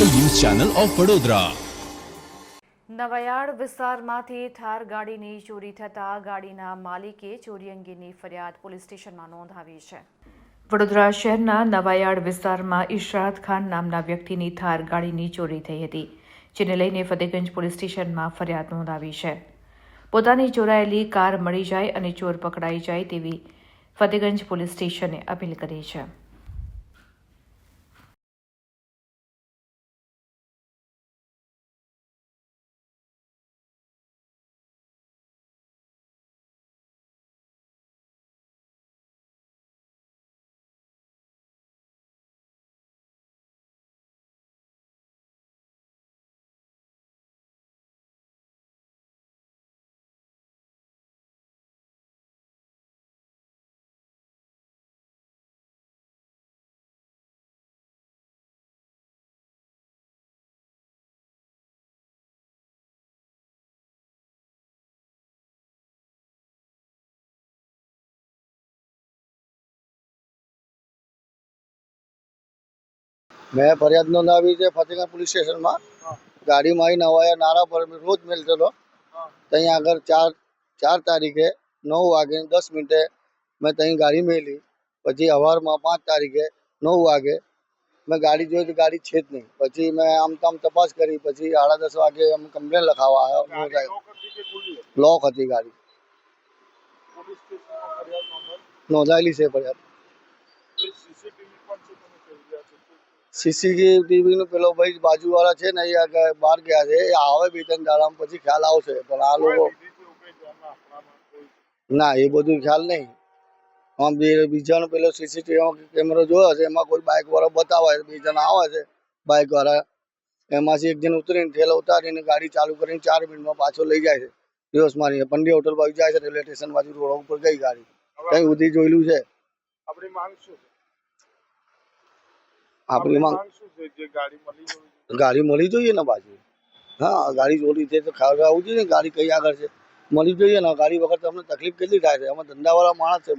Channel of Vadodara. નવાયાડ વિસ્તારમાંથી થાર ગાડીની ચોરી થતાં ગાડીના માલિકે ચોરી અંગેની ફરિયાદ પોલીસ સ્ટેશનમાં નોંધાવી છે. વડોદરા શહેરના નવાયાળ વિસ્તારમાં ઇશરાત ખાન નામના વ્યક્તિની થાર ગાડીની ચોરી થઈ હતી, જેને લઈને ફતેગંજ પોલીસ સ્ટેશનમાં ફરિયાદ નોંધાવી છે. પોતાની ચોરાયેલી કાર મળી જાય અને ચોર પકડાઈ જાય તેવી ફતેગંજ પોલીસ સ્ટેશને અપીલ કરી છે. મેં ફરિયાદ નોંધાવી છે ફતેગંજ પોલીસ સ્ટેશનમાં. ગાડી મારી નવાયા નારા પર રોજ મેલતો હતો ત્યાં આગળ ચાર ચાર તારીખે નવ વાગે દસ મિનિટે મેં ત્યાં ગાડી મેલી. પછી હવારમાં પાંચ તારીખે નવ વાગે મેં ગાડી જોઈ તો ગાડી છે જ નહીં. પછી મેં આમ તેમ તપાસ કરી. પછી સાડા દસ વાગે અમે કમ્પ્લેન લખાવવા આવ્યો. લોક હતી ગાડી. નોંધાયેલી છે ફરિયાદ. સીસીટીવી નું પેલો ભાઈ બાજુવાળા છે ને એ બહાર ગયા છે. એ આવે બે ત્રણ દાડામાં પછી ખ્યાલ આવશે. પણ આ લોકો ના એ બધું ખ્યાલ નહીં. આમ બે બીજાનો પેલો સીસીટીવી કેમેરો જોયો છે એમાં કોઈ બાઇક વાળો બતાવે છે બે જણા આવે છે બાઇક વાળા એમાંથી એક જણ ઉતરીને ઠેલો ઉતારીને ગાડી ચાલુ કરીને ચાર મિનિટમાં પાછો લઈ જાય છે. દિવસ મારીને. પંડ્યા હોટલ બાજુ જાય છે રેલવે સ્ટેશન બાજુ રોડ ઉપર ગઈ ગાડી. કઈ સુધી જોયેલું છે? આપણી માંગ શું છે? આપણી માંગ ગાડી મળી જોઈએ ને પાછી. હા ગાડી ચોરી છે તો ખાવા આવવું જોઈએ ને ગાડી કઈ આગળ છે? મળી જોઈએ ને ગાડી વગર તમને તકલીફ કેટલી થાય છે? અમે ધંધાવાળા માણસ છે